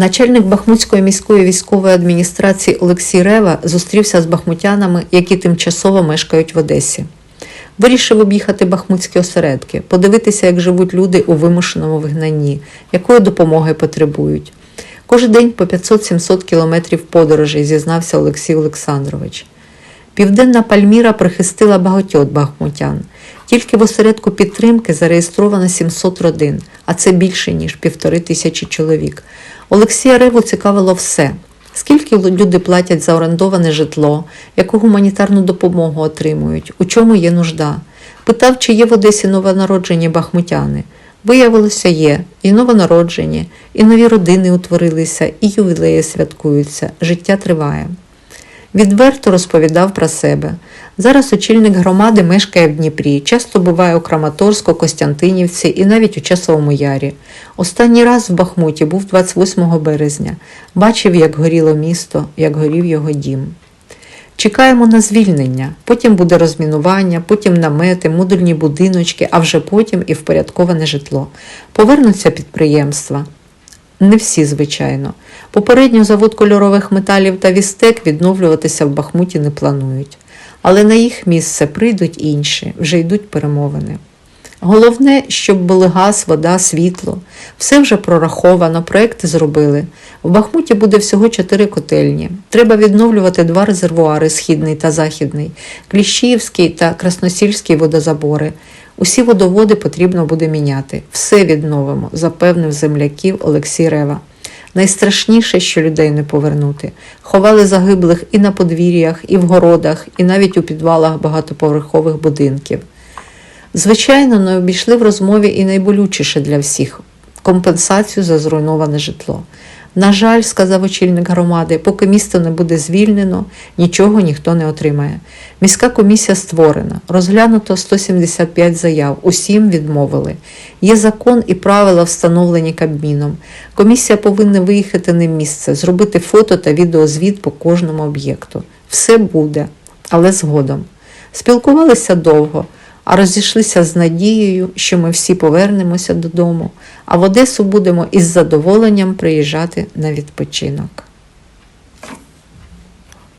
Начальник Бахмутської міської військової адміністрації Олексій Рева зустрівся з бахмутянами, які тимчасово мешкають в Одесі. Вирішив об'їхати бахмутські осередки, подивитися, як живуть люди у вимушеному вигнанні, якої допомоги потребують. Кожен день по 500-700 кілометрів подорожей, зізнався Олексій Олександрович. Південна Пальміра прихистила багатьох бахмутян. Тільки в осередку підтримки зареєстровано 700 родин, а це більше, ніж півтори тисячі чоловік. Олексія Реву цікавило все. Скільки люди платять за орендоване житло, яку гуманітарну допомогу отримують, у чому є нужда. Питав, чи є в Одесі новонароджені бахмутяни. Виявилося, є і новонароджені, і нові родини утворилися, і ювілеї святкуються, життя триває. Відверто розповідав про себе. Зараз очільник громади мешкає в Дніпрі, часто буває у Краматорську, Костянтинівці і навіть у Часовому Ярі. Останній раз в Бахмуті був 28 березня. Бачив, як горіло місто, як горів його дім. Чекаємо на звільнення, потім буде розмінування, потім намети, модульні будиночки, а вже потім і впорядковане житло. Повернуться підприємства. Не всі, звичайно. Попередньо завод кольорових металів та вістек відновлюватися в Бахмуті не планують. Але на їх місце прийдуть інші, вже йдуть перемовини. Головне, щоб були газ, вода, світло. Все вже прораховано, проекти зробили. В Бахмуті буде всього чотири котельні. Треба відновлювати два резервуари східний та західний, Кліщіївський та Красносільський водозабори. Усі водоводи потрібно буде міняти. Все відновимо, запевнив земляків Олексій Рева. Найстрашніше, що людей не повернути. Ховали загиблих і на подвір'ях, і в городах, і навіть у підвалах багатоповерхових будинків. Звичайно, не обійшли в розмові і найболючіше для всіх компенсацію за зруйноване житло. На жаль, сказав очільник громади, поки місто не буде звільнено, нічого ніхто не отримає. Міська комісія створена, розглянуто 175 заяв, усім відмовили. Є закон і правила, встановлені Кабміном. Комісія повинна виїхати на місце, зробити фото та відеозвіт по кожному об'єкту. Все буде, але згодом. Спілкувалися довго а розійшлися з надією, що ми всі повернемося додому, а в Одесу будемо із задоволенням приїжджати на відпочинок.